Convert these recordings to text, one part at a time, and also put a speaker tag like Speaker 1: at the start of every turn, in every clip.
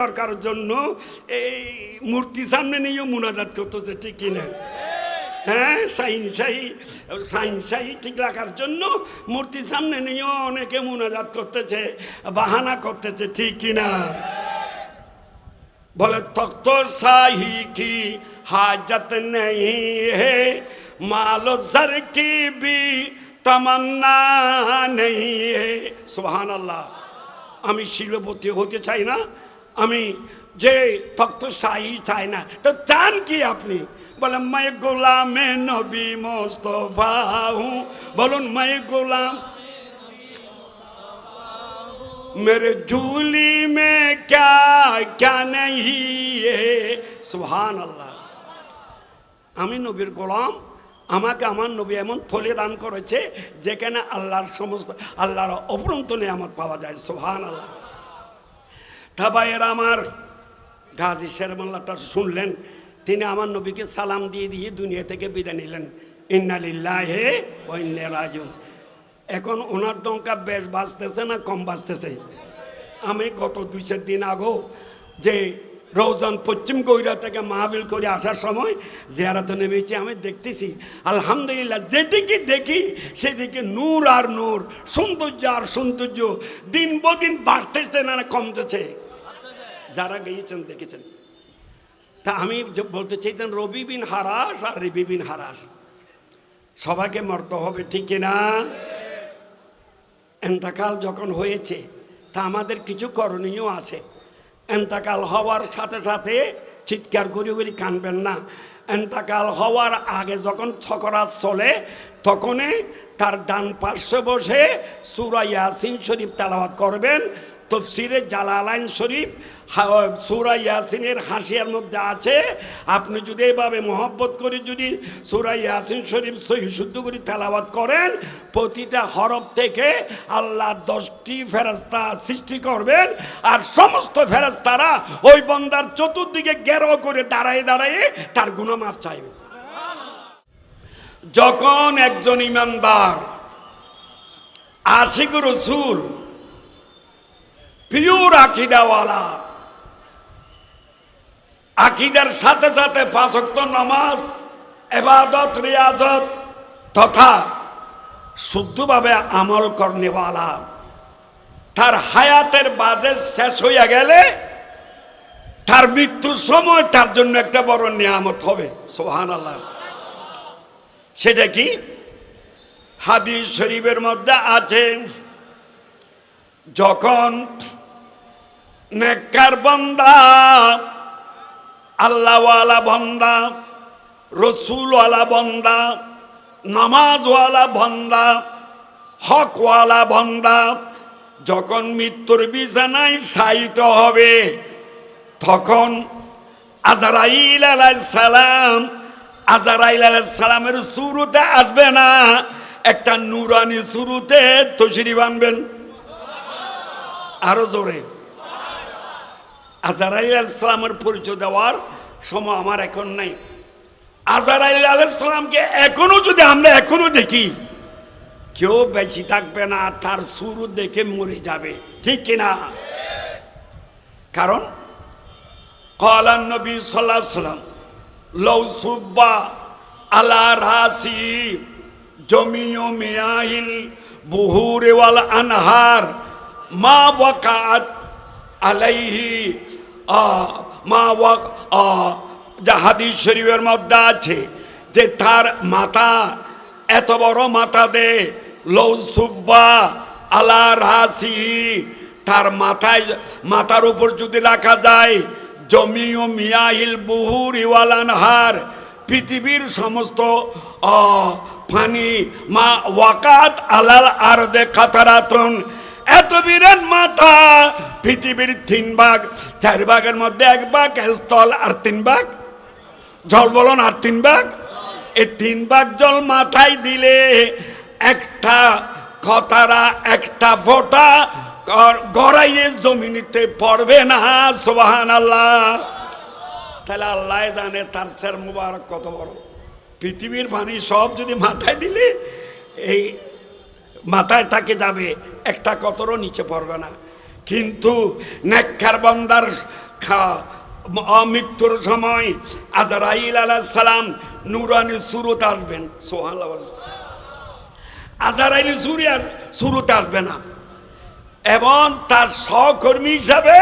Speaker 1: সরকার জন্য এই মূর্তি সামনে নিয়ে মোনাজাত করতেছে, ঠিক কিনা হ্যাঁ সাইন সাহি সাইন সাহি ঠিক রাখার জন্য মূর্তি সামনে নিয়ে অনেকে মোনাজাত করতেছে, বাহানা করতেছে, ঠিক কিনা বলে তক্ত সাহি কি হাজত নেই হে, মালো সর কি বি তমন্না নেই হে। সুহান আল্লাহ আমি শিলপতি হতে চাই না আমি যে তক্ত শাহী চাই না, তো চান কি আপনি? বলে মাই গোলামে নবী মোস্তফা হুঁ। বলুন, মাই গোলাম, মেরে ঝুলি মে क्या সুহান আল্লাহ আমি নবীর গোলাম, আমাকে আমার নবী এমন থলে দান করেছে, যেখানে আল্লাহর সমস্ত, আল্লাহর অপরন্ত নিয়ামত পাওয়া যায় সুহান আল্লাহ তা আমার গাজী শেরমাল্লাটা শুনলেন, তিনি আমার নবীকে সালাম দিয়ে দিয়ে দুনিয়া থেকে বিদায় নিলেন। ইন্নালিল্লাহে ইন্নে রাজুন এখন ওনার ডঙ্কা বেশ বাঁচতেছে না কম বাঁচতেছে আমি গত দুই চার দিন আগেও যে রৌজান পশ্চিম গৈরা থেকে মাহবিল করে আসার সময় জিয়ারাতে নেমেছি, আমি দেখতেছি, আলহামদুলিল্লাহ, যেদিকে দেখি সেদিকে নূর আর নূর, সৌন্দর্য আর সৌন্দর্য দিন বদিন বাড়তেছে না, কমতেছে। যারা গিয়েছেন, দেখেছেন। তা আমি বলতে চাইতেন, রবি বিন হারাস আর রিবি বিন হারাস সবাইকে মরতে হবে, ঠিক কিনা এন্তাকাল যখন হয়েছে, তা আমাদের কিছু করণীয় আছে। এন্তাকাল হওয়ার সাথে সাথে চিৎকার করি করি কানবেন না। এন্তাকাল হওয়ার আগে যখন ছকরাত চলে তখনই তার ডান পার্শ্বে বসে সুরা ইয়াসিন শরীফ তালাওয়াত করবেন। তফসিরে জালালাইন শরীফ সুরা ইয়াসিনের হাসিয়ার মধ্যে আছে। আপনি যদি এভাবে মহব্বত করে যদি সুরা ইয়াসিন শরীফ সহি শুদ্ধ করে তেলাওয়াত করেন, প্রতিটা হরফ থেকে আল্লাহ দশটি ফেরাস্তা সৃষ্টি করবেন আর সমস্ত ফেরাস্তারা ওই বন্দার চতুর্দিকে গেরো করে দাঁড়ায় দাঁড়ায় তার গুণমাপ চাইবে। যখন একজন ইমানদার, আশিক রসুল, পিওর আকিদাওয়ালা, আকিদার সাথে সাথে পাঁচক্ত নামাজ, এবাদত, রিয়াজত তথা শুদ্ধভাবে আমল করনেওয়ালা, তার হায়াতের বাজে শেষ হইয়া গেলে তার মৃত্যুর সময় তার জন্য একটা বড় নিয়ামত হবে। সোহান আল্লাহ সেটা কি? হাদিস শরীফের মধ্যে আছে, যখন নেককার বন্দা, আল্লাহওয়ালা বন্দা, রসুলওয়ালা বন্দা, নামাজওয়ালা বন্দা, হকওয়ালা বন্দা, যখন মৃত্যুর বিছানায় শায়িত হবে, তখন আজারাইল সালাম আজারাইল সালামের শুরুতে আসবে না। একটা নুরানি শুরুতে তসিরি বানবেন আরও জোরে। আজারাইল আলাইসালামের পরিচয় দেওয়ার সময় আমার এখন নাই। আজারাইল আলাইসালামকে এখনও যদি আমরা এখনও দেখি, কেউ বেঁচে থাকবে না, তার শুরু দেখে মরে যাবে। ঠিক কিনা? কারণ, কলান নবী সাল্লাহ সাল্লাম লৌ সুব্বা আলা রাসি জমিও মিয়াহিল বুহুরে ওয়াল আনহার, মা ওয়াকাত আলাইহি মা ওয়াক যা হাদিস শরীফের মধ্যে আছে যে তার মাথা এত বড় মাথা দে লৌসুব্বা আলা রাসি, তার মাথায়, মাথার উপর যদি রাখা যায় জমিও মিয়াহিল বুহুর ইওয়ালানহার পৃথিবীর সমস্ত পানি মা, ওয়াকাত আলাল আর দে কাতারাতন এত বিরাট মাথা। পৃথিবীর তিন ভাগ, চার ভাগের মধ্যে এক ভাগ স্থল আর তিন ভাগ? জল বলুন, আর তিন ভাগ? এই তিন ভাগ জল মাথায় দিলে একটা খতারা, একটা ফোঁটা গড়াইয়ে জমিনিতে পড়বে না সোবাহান আল্লাহ তাহলে আল্লাহ জানে তার স্যার মুবারক কত বড়। পৃথিবীর পানি সব যদি মাথায় দিলে, এই মাথায় তাকে যাবে, একটা কতরও নিচে পড়বে না। কিন্তু নেককার বন্দার খা- মৃত্যুর সময় আজরাইল আলাহ সালাম নুরানি সুরত আসবেন সোহান আজরাইল সুরিয়ার সুরতে আসবে না। এবং তার সহকর্মী হিসাবে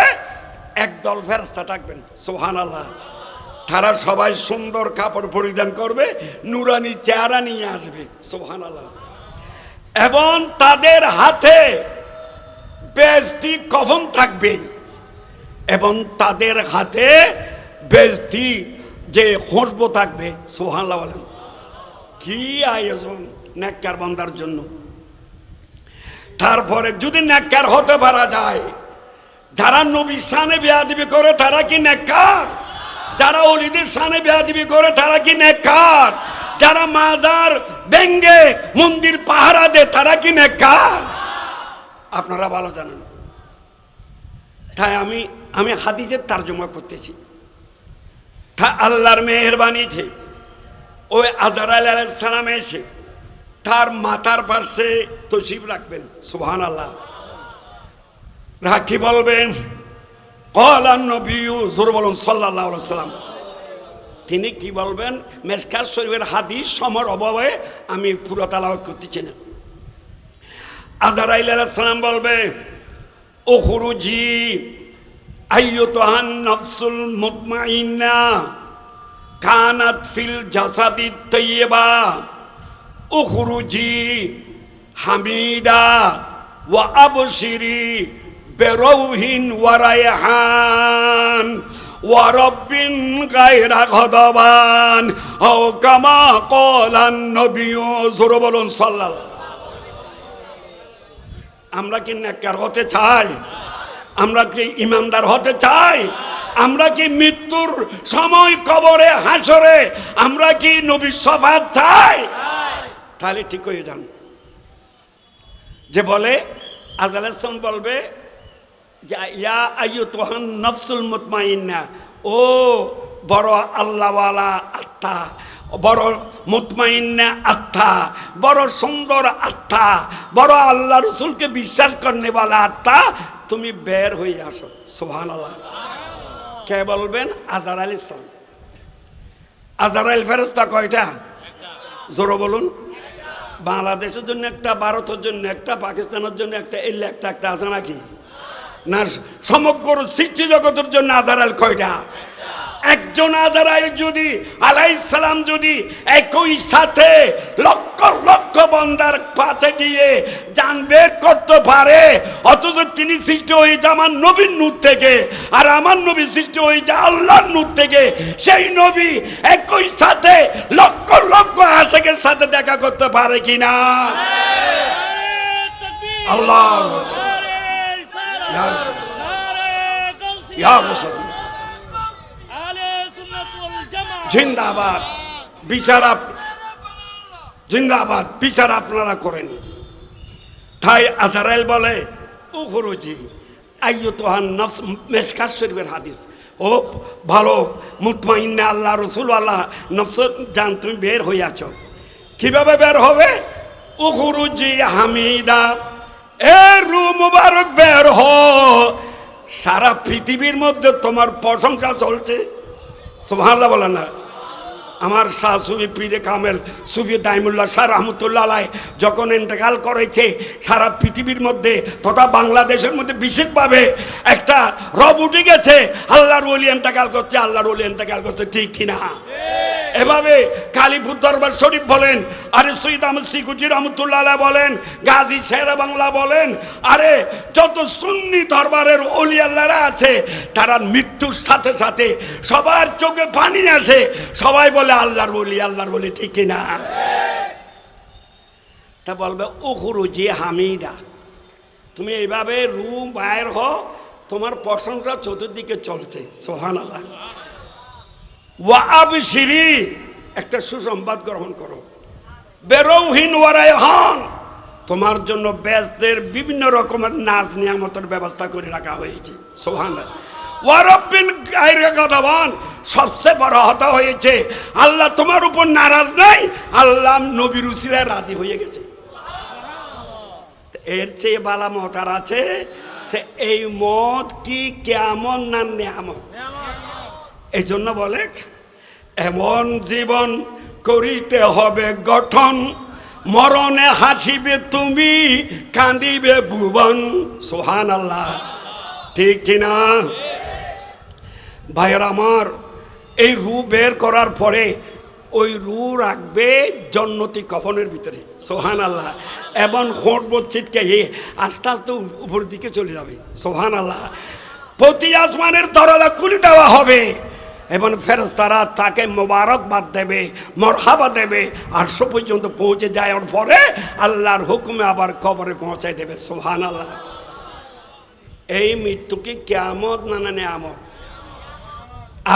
Speaker 1: একদল ফেরস্তা থাকবেন সোহান আল্লাহ তারা সবাই সুন্দর কাপড় পরিধান করবে, নুরানি চেহারা নিয়ে আসবে সোহান আল্লাহ এবং তাদের হাতে বেজতি কফন থাকবে এবং তাদের হাতে বেজতি যে খুশবো থাকবে বলেন। কি আয়োজন নেককার বান্দার জন্য। তারপরে যদি নেককার হতে পারা যায়, যারা নবীর সানে বেয়াদিবি করে তারা কি নেককার? যারা অলিদের সানে বেয়াদিবি করে তারা কি নেককার? যারা মাজার ব্যঙ্গে মন্দির পাহারা দেয় তারা কি নেককার? আপনারা ভালো জানেন। তাই আমি আমি হাদিসের তার্জমা করতেছি। তা আল্লাহর মেহরবানিতে ওই আজার আলাইসালাম এসে তার মাথার পাশে তসিব রাখবেন সুহান আল্লাহ রাখি বলবেন জোর বলুন সাল্লাহ সাল্লাম। তিনি কি বলবেন মেসকার শরীফের হাদিস সমর অভাবে আমি পুরো তালাওয়াত করতেছি না। আজারাইল সালাম বলবে ও হুরুজি আইয়ুতহান নফসুল মুতমাইন্না কানাত ফিল জাসাদি তৈয়বা। উখরুজি হামিদা ওয়া আবশিরি বেরৌহিন ওয়ারাইহান ওয়ারব্বিন গায়রা গদবান ও কামা কলান নবিয়্যু জোর বলুন আমরা কি নেককার হতে চাই? আমরা কি ইমানদার হতে চাই? আমরা কি মৃত্যুর সময় কবরে হাসরে? আমরা কি নবী সফাত চাই? তাহলে ঠিক হয়ে যান। যে বলে আজালাম বলবে ইয়া আয়ু তোহান নফসুল মুতমাইন্না, ও বড় আল্লাহওয়ালা আত্মা, বড় মুতমাইন্না আত্মা, বড় সুন্দর আত্মা, বড় আল্লাহ রসুলকে বিশ্বাস করনে বলা আত্মা, তুমি বের হয়ে আসো। সোহান আল্লাহ কে বলবেন? আজার আলী ইসলাম। আজার আল ফেরস্তা কয়টা? জোরো বলুন। বাংলাদেশের জন্য একটা, ভারতের জন্য একটা, পাকিস্তানের জন্য একটা, এলে একটা একটা আছে নাকি? না, সমগ্র সৃষ্টি জগতের জন্য আজারাল কয়টা একজন আজারাইল যদি আলাইসালাম যদি একই সাথে লক্ষ লক্ষ বন্দার পাশে গিয়ে যান বের করতে পারে অথচ তিনি সৃষ্টি হয়েছে আমার নবীর নূর থেকে আর আমার নবী সৃষ্টি হয়েছে আল্লাহর নূর থেকে সেই নবী একই সাথে লক্ষ লক্ষ আশেকের সাথে দেখা করতে পারে কিনা? আল্লাহ। ইয়া। জিন্দাবাদ। বিচার জিন্দাবাদ, বিচার আপনারা করেন। তাই আজারাইল বলে, ও গুরুজি আইয়ো তোহান নফস মেসকার শরীফের হাদিস। ও ভালো মুতমাইন্না আল্লাহ, রসুল আল্লাহ, নফস জান তুমি বের হইয়াছ। কীভাবে বের হবে? ও গুরুজি হামিদা, এ রু মুবারক বের হ। সারা পৃথিবীর মধ্যে তোমার প্রশংসা চলছে। সুবহানাল্লাহ বলেন না। আমার শাহ সুফি পীরে কামেল সুফি দাইমুল্লাহ শাহ রহমতুল্লাহ আলাই যখন ইন্তেকাল করেছে, সারা পৃথিবীর মধ্যে তথা বাংলাদেশের মধ্যে বিশেষভাবে একটা রব উঠে গেছে, আল্লাহর ওলি ইন্তেকাল করছে, আল্লাহর ওলি ইন্তেকাল করছে, ঠিক কিনা? এভাবে কালীপুর দরবার শরীফ বলেন, আরে সৈয়দ আহমদ সিকুজি রহমতুল্লাহ বলেন, গাজী শের বাংলা বলেন, আরে যত সুন্নি দরবারের অলি আল্লাহরা আছে, তারা মৃত্যুর সাথে সাথে সবার চোখে পানি আসে, সবাই বলে আল্লাহর বলি আল্লাহর বলি, ঠিক কিনা? তা বলবে উকুরু যে হামিদা তুমি এইভাবে রুম বাইর হ তোমার প্রশংসা চতুর্দিকে চলছে সোহান আল্লাহ ওয়াব সিরি একটা সুসংবাদ গ্রহণ করো। বেরৌহীন ওয়ারাই হন। তোমার জন্য ব্যাসদের বিভিন্ন রকমের নাচ নিয়ামতের ব্যবস্থা করে রাখা হয়েছে সোহান সবচেয়ে বড় হতা হয়েছে, আল্লাহ তোমার উপর নারাজ নাই, আল্লাহ নবীর রাজি হয়ে গেছে। এর চেয়ে বালা মত আর আছে এই মত কি কেমন না নেয়ামত? এই জন্য বলে, এমন জীবন করিতে হবে গঠন, মরণে হাসিবে তুমি, কাঁদিবে ভুবন। সোহান আল্লাহ ঠিক কিনা? ভাইয়ের আমার, এই রু বের করার পরে ওই রু রাখবে জন্নতি কফনের ভিতরে সোহান আল্লাহ এবং হোঁট ছিটকে আস্তে আস্তে উপর দিকে চলে যাবে সোহান আল্লাহ প্রতি আসমানের দরজা খুলে দেওয়া হবে। এবং ফেরস্তারা তাকে মোবারকবাদ দেবে, মরহাবা দেবে আটশো পর্যন্ত পৌঁছে যাওয়ার পরে আল্লাহর হুকুমে আবার কবরে পৌঁছায় দেবে সোহান আল্লাহ এই মৃত্যু কি কেমত না না নেয়ামত?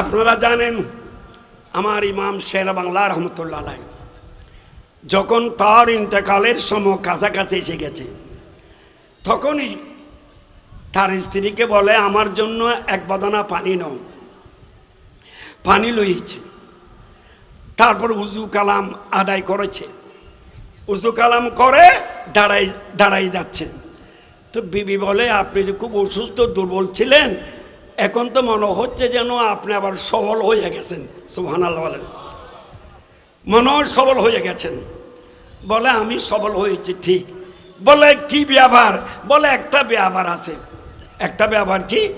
Speaker 1: আপনারা জানেন, আমার ইমাম শের বাংলা রহমতুল্লাহ আলাই, যখন তার ইন্তেকালের সময় কাছাকাছি এসে গেছে, তখনই তার স্ত্রীকে বলে, আমার জন্য এক বদনা পানি নাও। পানি লইছে। তারপর উজু কালাম আদায় করেছে। উজু কালাম করে দাঁড়াই দাঁড়াই যাচ্ছে। তো বিবি বলে, আপনি যে খুব অসুস্থ, দুর্বল ছিলেন এখন তো মনে হচ্ছে যেন আপনি আবার সবল হয়ে গেছেন সুহান আল্লাহ বলেন। মনে সবল হয়ে গেছেন। বলে, আমি সবল হয়েছি, ঠিক। বলে, কি ব্যবহার? বলে, একটা ব্যবহার আছে। একটা ব্যবহার কি?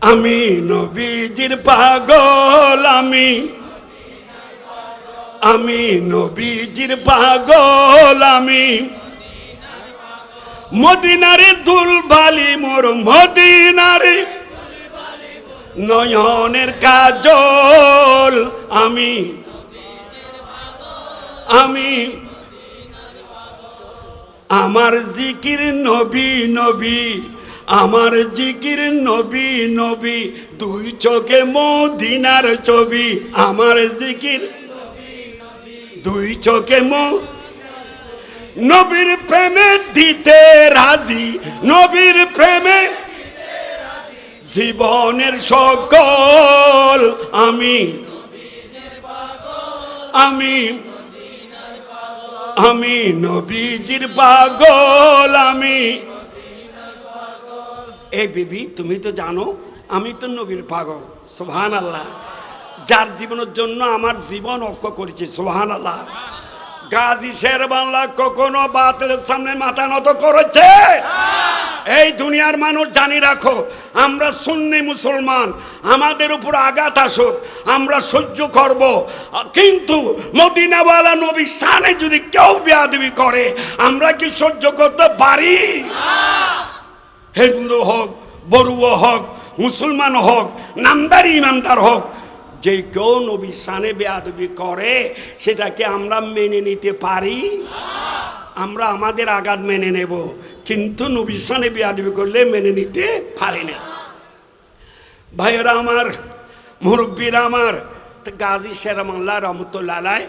Speaker 1: আমি নবীজির পাগল, আমি। আমি নবীজির পাগল, আমি। মদিনারে দুলবালি মোর মদিনারে। নয়নের কাজল, আমি আমি, আমার জিকির নবী নবী, আমার জিকির নবী নবী, দুই চোখে মদিনার ছবি, আমার জিকির দুই চোখে মো, নবীর প্রেমে দিতে রাজি, নবীর প্রেমে জীবনের সকল আমি। আমি। আমি নবীজির পাগল, আমি। এই বিবি, তুমি তো জানো, আমি তো নবীর পাগল সোহান আল্লাহ যার জীবনের জন্য আমার জীবন অক্ষ করেছে সোহান আল্লাহ গাজী শের বাংলা কখনো বাতিলের সামনে মাথা নত করেছে? এই দুনিয়ার মানুষ জানি রাখো, আমরা সুন্নি মুসলমান, আমাদের উপর আঘাত আসুক, আমরা সহ্য করব। কিন্তু মদিনাওয়ালা নবী সানে যদি কেউ বেয়াদবি করে, আমরা কি সহ্য করতে পারি? হিন্দু হোক, বড়ুয়া হোক, মুসলমান হোক, নামদারি ইমানদার হোক, যে কেউ নবী সানে বেয়াদবি করে, সেটাকে আমরা মেনে নিতে পারি? আমরা আমাদের আঘাত মেনে নেব। কিন্তু নবিসানে সানে বিয়াদবি করলে মেনে নিতে পারে না। ভাইয়েরা আমার, মুরব্বীরা আমার গাজী শেরামাল্লা রহমতুল্লাহ আলায়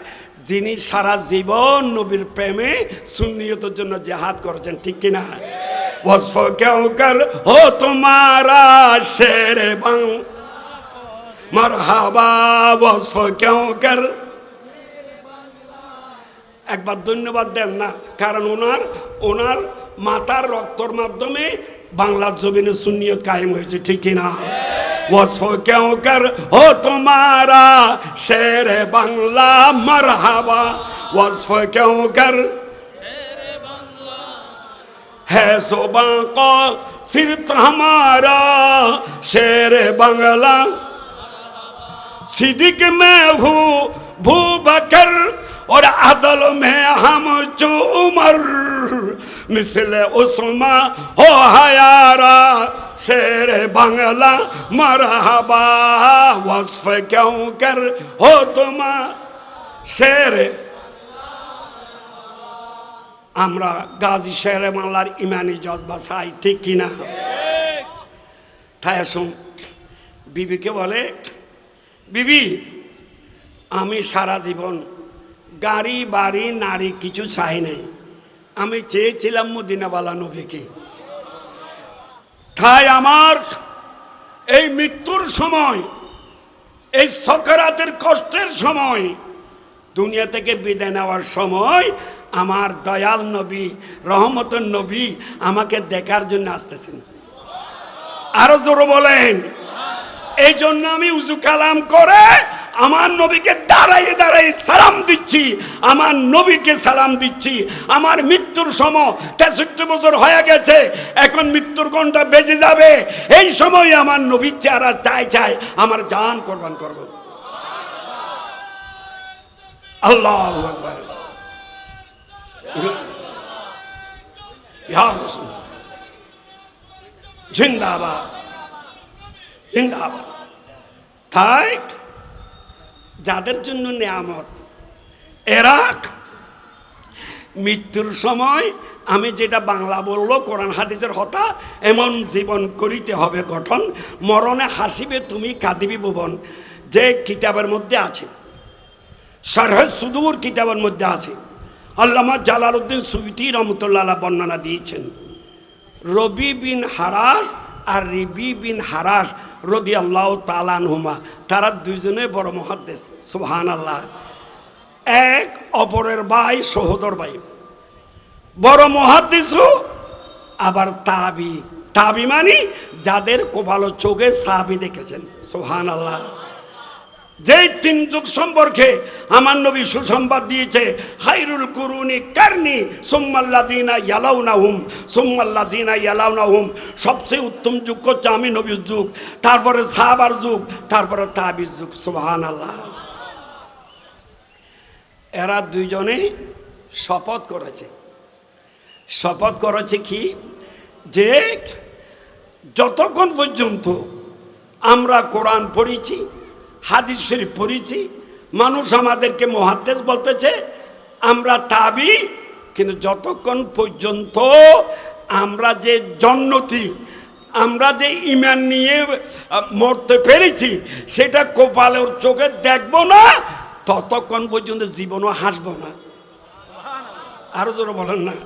Speaker 1: যিনি সারা জীবন নবীর প্রেমে সুন্নিয়তের জন্য জেহাদ করেছেন, ঠিক কিনা? ওসফ হো তোমারা শের বাং। একবার ধন্যবাদ দেন না, কারণ ওনার ওনার মাতার রক্তর মাধ্যমে বাংলার জমিনে সুন্নিয়ত কায়েম হয়েছে ঠিক কিনা वस्फ क्यों कर हो तुम्हारा शेर बांग्ला मरहबा वस्फ क्यों कर है सुबह को सिर्फ हमारा शेर बंगला सिद्दीक में हूँ भू बकर और अदल में हम जो उमर मिसल उस्मा हो हयारा शेर बंगला मरहबा वस्फ क्यों कर हो तुम शेर আমরা গাজী শেরে মাল্লার ইমানি জজবা চাই ঠিক কিনা তাই আসুন বিবিকে বলে বিবি আমি সারা জীবন গাড়ি বাড়ি নারী কিছু চাই নাই আমি চেয়েছিলাম মদিনাওয়ালা নবীকে। তাই আমার এই মৃত্যুর সময়, এই সকারাতের কষ্টের সময়, দুনিয়া থেকে বিদায় নেওয়ার সময় আমার দয়াল নবী, রহমতের নবী আমাকে দেখার জন্য আসতেছেন। আরও জোর বলেন। এই জন্য আমি উজু কালাম করে আমার নবীকে দাঁড়াইয়ে দাঁড়াই সালাম দিচ্ছি। আমার নবীকে সালাম দিচ্ছি। আমার মৃত্যুর সময় তেষট্টি বছর হয়ে গেছে। এখন মৃত্যুর ঘণ্টা বেজে যাবে। এই সময় আমার নবীর চেহারা চাই চাই, আমার জান কোরবান করব। আল্লাহ। জিন্দাবাদ। জিন্দাবাদ। তাই যাদের জন্য নেয়ামত। এরা মৃত্যুর সময় আমি যেটা বাংলা বলল, কোরআন হাদিসের হতা, এমন জীবন করিতে হবে গঠন। মরণে হাসিবে তুমি, কাঁদিবি ভুবন। যে কিতাবের মধ্যে আছে, সারহে সুদূর কিতাবের মধ্যে আছে, আল্লামা জালালউদ্দিন সুইতি রহমতুল্লাহ বর্ণনা দিয়েছেন, রবি বিন হারাস আর রিবি বিন হারাস রদি আল্লাহ তালান হুমা তারা দুইজনে বড় মহাদ্দেশ সুহান আল্লাহ এক অপরের ভাই, সহোদর ভাই। বড় মহাদ্দেশও, আবার তাবি। তাবি মানি যাদের কোপালো চোখে সাবি দেখেছেন সোহান আল্লাহ যেই তিন যুগ সম্পর্কে আমার নবী সুসংবাদ দিয়েছে, হাইরুল কুরুনি কারনি সোম্মাল্লাদিনা ইয়ালাউনা হুম ইয়ালাউনা হুম সবচেয়ে উত্তম যুগ হচ্ছে আমি নবীর যুগ, তারপরে সাহাবার যুগ, তারপরে তাবির যুগ। সুবহান আল্লাহ এরা দুইজনে শপথ করেছে। শপথ করেছে কি? যে যতক্ষণ পর্যন্ত আমরা কোরআন পড়েছি হাদিস শরীফ পড়েছি। মানুষ আমাদেরকে মহাদ্দেশ বলতেছে, আমরা তাবি, কিন্তু যতক্ষণ পর্যন্ত আমরা যে জন্নতি, আমরা যে ইমান নিয়ে মরতে পেরেছি, সেটা কপালের চোখে দেখব না, ততক্ষণ পর্যন্ত জীবনও হাসব না। আরও জোরে বলেন না।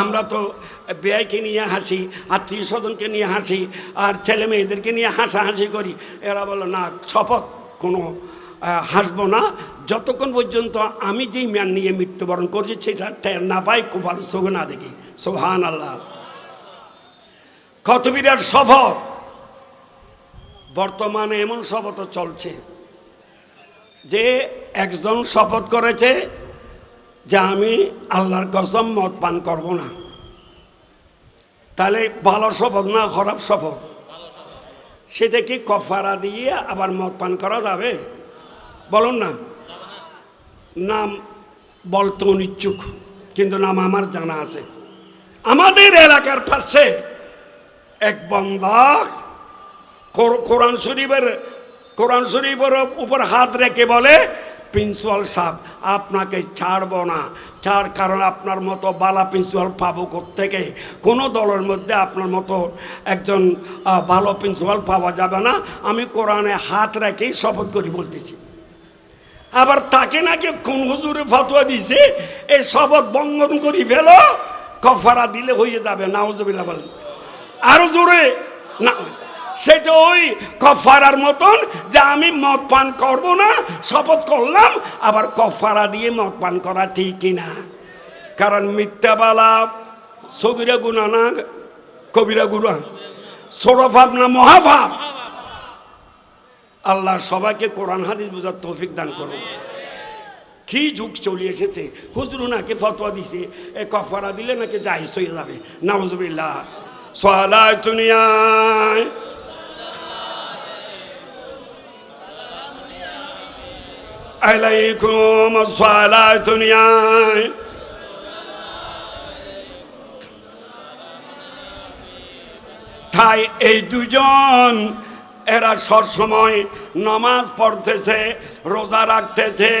Speaker 1: আমরা তো ব্যয়কে নিয়ে হাসি, আত্মীয় স্বজনকে নিয়ে হাসি, আর ছেলে মেয়েদেরকে নিয়ে হাসাহাসি করি। এরা বলো, না, শপথ কোনো হাসবো না। যতক্ষণ পর্যন্ত আমি যেই ম্যান নিয়ে মৃত্যুবরণ করছি, সেটা টের না পাই কোপাল চোখে না দেখি। সোহান আল্লাহ কত বিরাট শপথ? বর্তমানে এমন শপথ চলছে যে একজন শপথ করেছে যে আমি আল্লাহর কসম মদ পান করব না। তাহলে ভালো শপথ না খারাপ শপথ? সেটা কি কফারা দিয়ে আবার মদ পান করা যাবে? বলুন না। নাম বলতে অনিচ্ছুক কিন্তু নাম আমার জানা আছে। আমাদের এলাকার পাশে এক বন্ধক কোর- কোরআন শরীফের কোরআন শরীফের উপর হাত রেখে বলে প্রিন্সিপাল সাহেব, আপনাকে ছাড়ব না। ছাড় কারণ আপনার মতো বালা প্রিন্সিপাল পাবো থেকে কোনো দলের মধ্যে আপনার মতো একজন ভালো প্রিন্সিপাল পাওয়া যাবে না। আমি কোরআনে হাত রেখেই শপথ করি বলতেছি। আবার তাকে নাকি কোন হুজুরে ফতোয়া দিছে এই শপথ বঙ্গন করি ফেলো, কফারা দিলে হয়ে যাবে নাউজবিল্লা বলেন। আরও জোরে, না। সেটা ওই কফারার মতন যে আমি মদ পান করব না, শপথ করলাম, আবার কফারা দিয়ে মদ পান করা ঠিক কিনা। কারণ মিথ্যাবালা সবিরা গুণা না, কবিরা গুণা। ছোড়ভাব না মহাভাব। আল্লাহ সবাইকে কোরআন হাদিস বোঝার তৌফিক দান করুন। কি যুগ চলে এসেছে? হুজুর নাকি ফতোয়া দিছে, এ কফারা দিলে নাকি জাহিজ হয়ে যাবে। নাউজুবিল্লাহ। সোয়ালায় দুনিয়ায় আলাইকুম সোয়ালায় দুনিয়ায়। তাই এই দুজন এরা সবসময় নমাজ পড়তেছে, রোজা রাখতেছে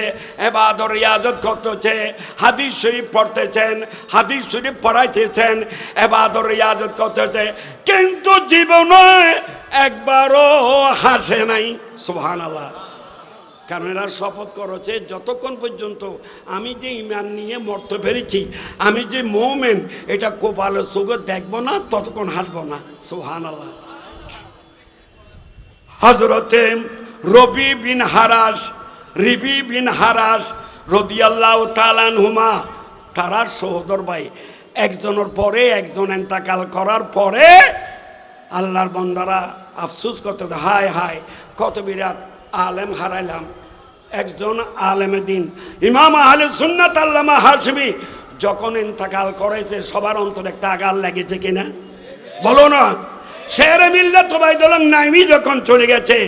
Speaker 1: এবাদর রিয়াজত করতেছে, হাদিস শরীফ পড়তেছেন, হাদিস শরীফ পড়াইতেছেন এবাদর রিয়াজত করতেছে। কিন্তু জীবনে একবারও হাসে নাই সুবহান আল্লাহ কারণ এরা শপথ করেছে, যতক্ষণ পর্যন্ত আমি যে ইমান নিয়ে মরতে পেরেছি, আমি যে মৌমেন, এটা কোপালের চোখে দেখব না, ততক্ষণ হাসবো না। সোহান আল্লাহ হজরতে রবি বিন হারাস রিবি বিন হারাস রদিয়াল্লাহ তালান হুমা তারা সহোদর ভাই, একজনের পরে একজন এন্তাকাল করার পরে আল্লাহর বন্দারা আফসুস করতেছে, হায় হায়, কত বিরাট আলেম হারাইলাম। একজন আলেমে দিন। ইমাম আহলে সুন্নাত আল্লামা হাসমি যখন ইন্তাকাল করেছে, সবার অন্তরে একটা আগাল লেগেছে কিনা? বলো না। শেরে মিল্লাত ওবায়দুল্লাহ নাইমি যখন চলে গেছে,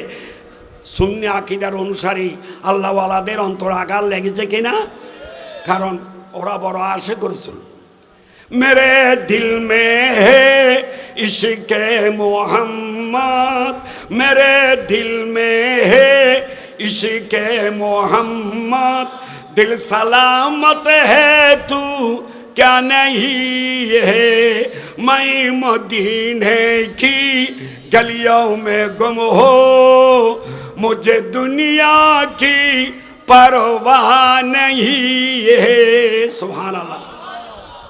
Speaker 1: সুন্নি আকিদার অনুসারী আল্লাহওয়ালাদের অন্তর আগাল লেগেছে কিনা? কারণ ওরা বড় আশে করেছিল मेरे दिल में है इश्क मोहम्मद। मेरे दिल में है इश्क मोहम्मद। दिल सलामत है, तू क्या नहीं है? मैं मदीने की गलियों में गुम हो। मुझे दुनिया की परवाह नहीं है। अल्लाह।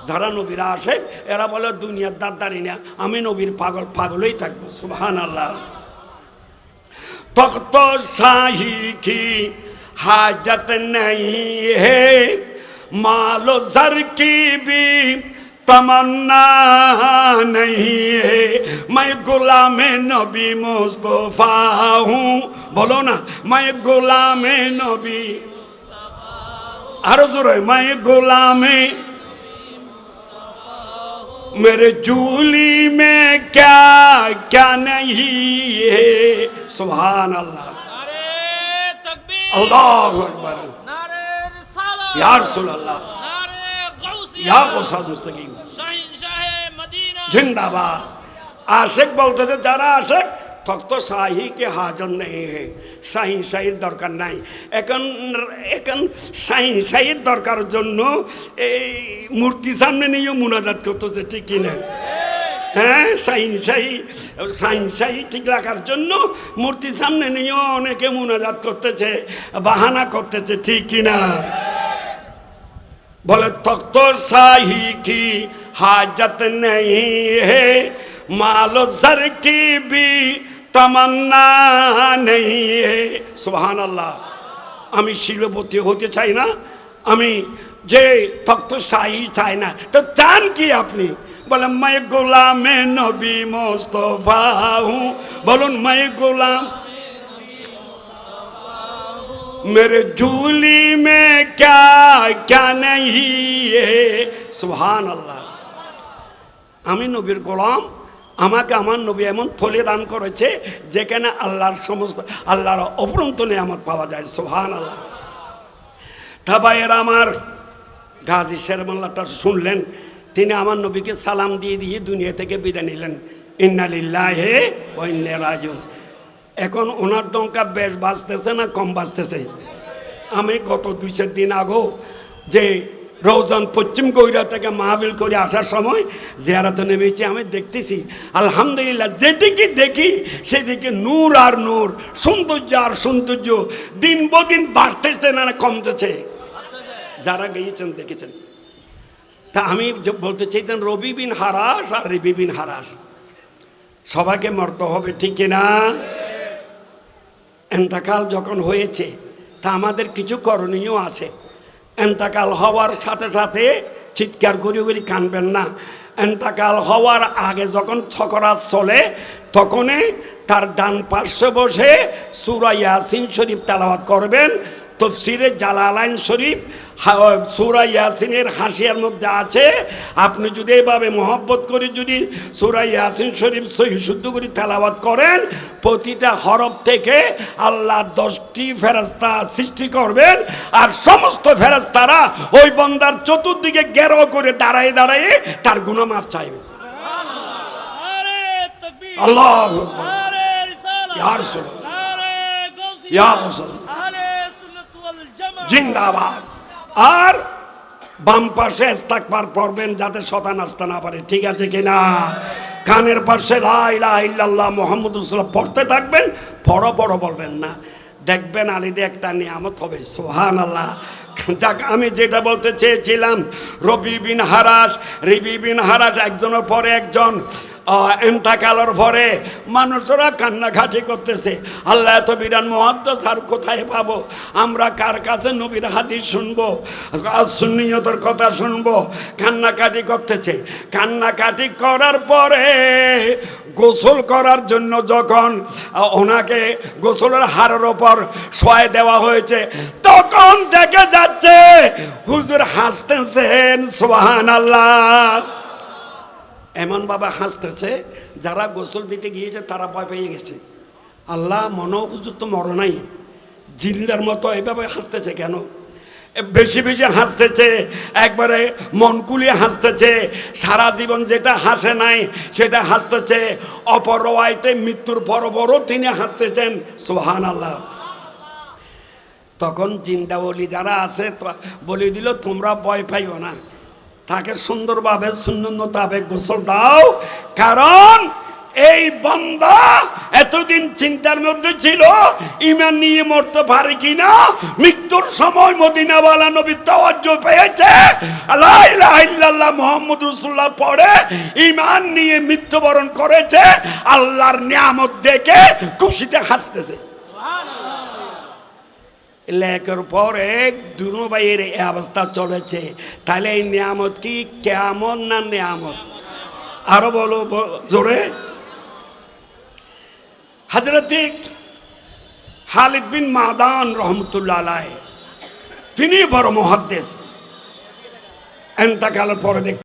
Speaker 1: যারা নবীরা আসে এরা বলে দুনিয়ার দাদারি না আমি নবীর পাগল পাগলই থাকবো সুবহান আল্লাহ তখ্ত শাহি কি হাজত নেই হে মালো জর কি भी तमन्ना नहीं है मैं गुलाम नबी मुस्तफा हूँ बोलो ना मैं गुलाम नबी আরো জোরে मैं गुलाम मेरे जूली में क्या क्या नहीं है सुभान अल्लाह
Speaker 2: নারে তাকবীর
Speaker 1: अल्लाह अकबर
Speaker 2: নারে রিসালাত
Speaker 1: या रसूल अल्लाह
Speaker 2: নারে গাউসিয়া
Speaker 1: या কোসাদ মুস্তাকিম
Speaker 2: শাহিন শাহে মদিনা
Speaker 1: জিন্দাবাদ আশেক বলতেছে যারা আশেক তক তো শাহিকে হাজন নেই হে শাহি শাহির দরকার নাই এখন এখন শাহি শাহির দরকার জন্য এই মূর্তি সামনে নিয়েও মুনাজাত করতেছে ঠিক কিনা হ্যাঁ সাইন সাহি সাইন সাহি ঠিক রাখার জন্য মূর্তি সামনে নিয়েও অনেকে মুনাজাত করতেছে বাহানা করতেছে ঠিক কিনা বলে তক্ত শাহি কি হাজত নেই হে মালো সার কি তামান্না নেই সুবাহান আল্লাহ আমি শিল্পপতি হতে চাই না। আমি যে তক্ত শাহী চাই না। তো চান কি আপনি? বলেন, মাই গোলামে নবী মোস্তফা হুঁ। বলুন, মাই গোলাম মেরে झूली में क्या क्या আল্লাহ আমি নবীর গোলাম। আমাকে আমার নবী এমন থলে দান করেছে যেখানে আল্লাহর সমস্ত, আল্লাহর অপরন্ত নিয়ামত পাওয়া যায় সুবহান আল্লাহ তা ভাইয়েরা আমার গাজী শেরমাল্লাটা শুনলেন, তিনি আমার নবীকে সালাম দিয়ে দিয়ে দুনিয়া থেকে বিদায় নিলেন। ইন্নালিল্লাহে ওয়াইন্না রাজুন এখন ওনার ডঙ্কা বেশ বাঁচতেছে না কম বাঁচতেছে আমি গত দুই চার দিন আগেও যে রৌজান পশ্চিম গৈরা থেকে মাহবিল করে আসার সময় জিয়ারাতে নেমেছি, আমি দেখতেছি, আলহামদুলিল্লাহ, যেদিকে দেখি সেদিকে নূর আর নূর, সৌন্দর্য আর সৌন্দর্য দিন বদিন বাড়তেছে না কমতেছে। যারা গিয়েছেন, দেখেছেন। তা আমি বলতে চাইতেন, রবি বিন হারাস আর রিবি বিন হারাস সবাইকে মরতে হবে, ঠিক কিনা এন্তাকাল যখন হয়েছে, তা আমাদের কিছু করণীয় আছে। এন্তাকাল হওয়ার সাথে সাথে চিৎকার করি করি কানবেন না। এন্তাকাল হওয়ার আগে যখন ছকরাত চলে তখনই তার ডান পার্শ্বে বসে সুরাইয়া সিন শরীফ তালাওয়াত করবেন। তফসিরে জালালাইন শরীফ সুরা ইয়াসিনের হাসিয়ার মধ্যে আছে। আপনি যদি এভাবে মহব্বত করে যদি সুরা ইয়াসিন শরীফ সহি শুদ্ধ করে তেলাওয়াত করেন প্রতিটা হরফ থেকে আল্লাহ দশটি ফেরাস্তা সৃষ্টি করবেন আর সমস্ত ফেরাস্তারা ওই বন্দার চতুর্দিকে গেরো করে দাঁড়ায় দাঁড়ায় তার গুণমাপ চাইবে। আল্লাহ
Speaker 2: নারে রিসালাত।
Speaker 1: ইয়া রাসূলুল্লাহ।
Speaker 2: নারে গাউসিয়া
Speaker 1: ইয়া রাসূল।
Speaker 2: আহলে সুন্নাত ওয়াল জামাত
Speaker 1: জিন্দাবাদ। আর বাম পাশে ইস্তাকবার পড়বেন যাতে শতান আসতে না পারে। ঠিক আছে কিনা? কানের পাশে লাইল্লাহ মোহাম্মদ রসুল্লাহ পড়তে থাকবেন বড় বড় বলবেন না। দেখবেন আলিদে একটা নিয়ামত হবে সোহান আল্লাহ যাক, আমি যেটা বলতে চেয়েছিলাম, রবি বিন হারাস রিবি বিন হারাস একজনের পরে একজন। এন্তাকালের পরে মানুষরা কান্নাঘাটি করতেছে। আল্লাহ এত বিরান মহাদ্দাস আর কোথায় পাবো? আমরা কার কাছে নবীর হাদিস শুনব? আর কথা শুনব? কান্নাকাটি করতেছে। কান্নাকাটি করার পরে, গোসল করার জন্য যখন ওনাকে গোসলের হারের ওপর শোয় দেওয়া হয়েছে, তখন দেখে যাচ্ছে, হুজুর হাসতেছেন সোহান আল্লাহ এমন ভাবে হাসতেছে, যারা গোসল দিতে গিয়েছে তারা ভয় পেয়ে গেছে। আল্লাহ মনো হুজুর তো মর নাই। জিন্দার মতো এভাবে হাসতেছে কেন? বেশি বেশি হাসতেছে, একবারে মন কুলিয়ে হাসতেছে। সারা জীবন যেটা হাসে নাই, সেটা হাসতেছে। অপরওয়াইতে মৃত্যুর পরপরও তিনি হাসতেছেন সোহান আল্লাহ তখন জিন্দা বলি যারা আছে বলে দিল, তোমরা ভয় পাইও না। তাকে সুন্দরভাবে শূন্য মোতাবেক গোসল দাও। কারণ এই বান্দা এতদিন চিন্তার মধ্যে ছিল, ইমান নিয়ে মরতে পারে কিনা। মৃত্যুর সময় মদিনাওয়ালা নবী তাওয়াজ্জ পেয়েছে। আল্লাহ ইল্লাল্লাহ মুহাম্মদ রাসূলুল্লাহ পড়ে ইমান নিয়ে মৃত্যুবরণ করেছে। আল্লাহর নিয়ামত দেখে খুশিতে হাসতেছে। লেখের পরে দুনো ভাইয়ের এই অবস্থা চলেছে। তাহলে এই নিয়ামত কি? কেমন না নিয়ামত? আরও বলো জোরে। হাজরতি খালিদ বিন মাদান রহমতুল্লাহ আলাই তিনি বড় মহাদ্দেশ এন্তাকালের পরে দেখ